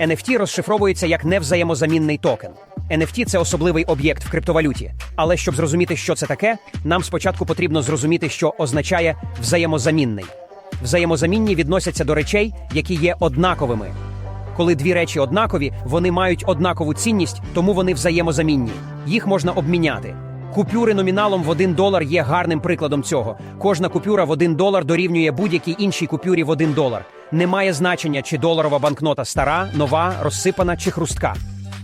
NFT розшифровується як невзаємозамінний токен. NFT – це особливий об'єкт в криптовалюті. Але щоб зрозуміти, що це таке, нам спочатку потрібно зрозуміти, що означає взаємозамінний. Взаємозамінні відносяться до речей, які є однаковими. Коли дві речі однакові, вони мають однакову цінність, тому вони взаємозамінні. Їх можна обміняти. Купюри номіналом в 1 долар є гарним прикладом цього. Кожна купюра в 1 долар дорівнює будь-якій іншій купюрі в 1 долар. Немає значення, чи доларова банкнота стара, нова, розсипана чи хрустка.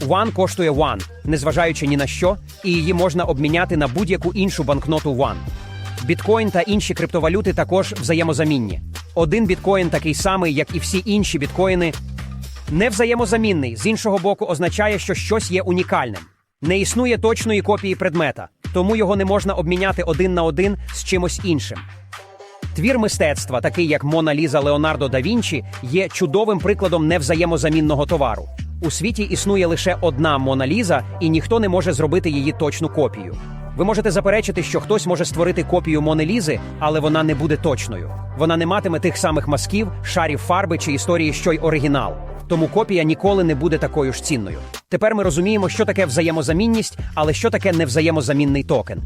One коштує one, незважаючи ні на що, і її можна обміняти на будь-яку іншу банкноту one. Біткоін та інші криптовалюти також взаємозамінні. Один біткоін такий самий, як і всі інші біткоїни, не взаємозамінний, з іншого боку, означає, що щось є унікальним. Не існує точної копії предмета, тому його не можна обміняти один на один з чимось іншим. Твір мистецтва, такий як Мона Ліза Леонардо да Вінчі, є чудовим прикладом невзаємозамінного товару. У світі існує лише одна Мона Ліза, і ніхто не може зробити її точну копію. Ви можете заперечити, що хтось може створити копію Мони Лізи, але вона не буде точною. Вона не матиме тих самих мазків, шарів фарби чи історії, що й оригінал. Тому копія ніколи не буде такою ж цінною. Тепер ми розуміємо, що таке взаємозамінність, але що таке невзаємозамінний токен.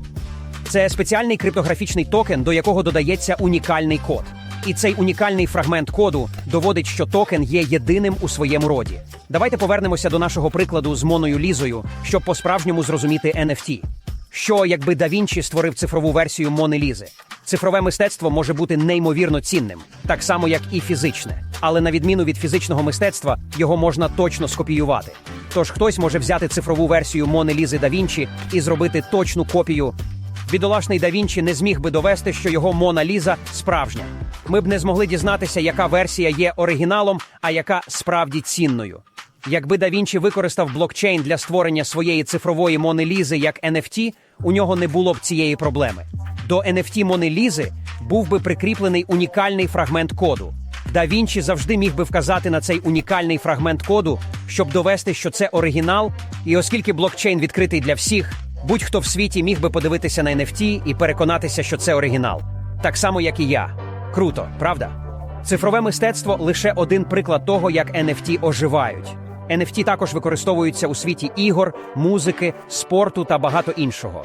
Це спеціальний криптографічний токен, до якого додається унікальний код. І цей унікальний фрагмент коду доводить, що токен є єдиним у своєму роді. Давайте повернемося до нашого прикладу з Моною Лізою, щоб по-справжньому зрозуміти NFT. Що, якби Да створив цифрову версію Мони Лізи? Цифрове мистецтво може бути неймовірно цінним, так само як і фізичне. Але на відміну від фізичного мистецтва, його можна точно скопіювати. Тож хтось може взяти цифрову версію Мони Лізи Да Вінчі і зробити точну копію Бідолашний да Вінчі не зміг би довести, що його Мона Ліза справжня. Ми б не змогли дізнатися, яка версія є оригіналом, а яка справді цінною. Якби да Вінчі використав блокчейн для створення своєї цифрової Мони Лізи як NFT, у нього не було б цієї проблеми. До NFT Мони Лізи був би прикріплений унікальний фрагмент коду. Да Вінчі завжди міг би вказати на цей унікальний фрагмент коду, щоб довести, що це оригінал, і оскільки блокчейн відкритий для всіх, будь-хто в світі міг би подивитися на NFT і переконатися, що це оригінал. Так само, як і я. Круто, правда? Цифрове мистецтво лише один приклад того, як NFT оживають. NFT також використовуються у світі ігор, музики, спорту та багато іншого.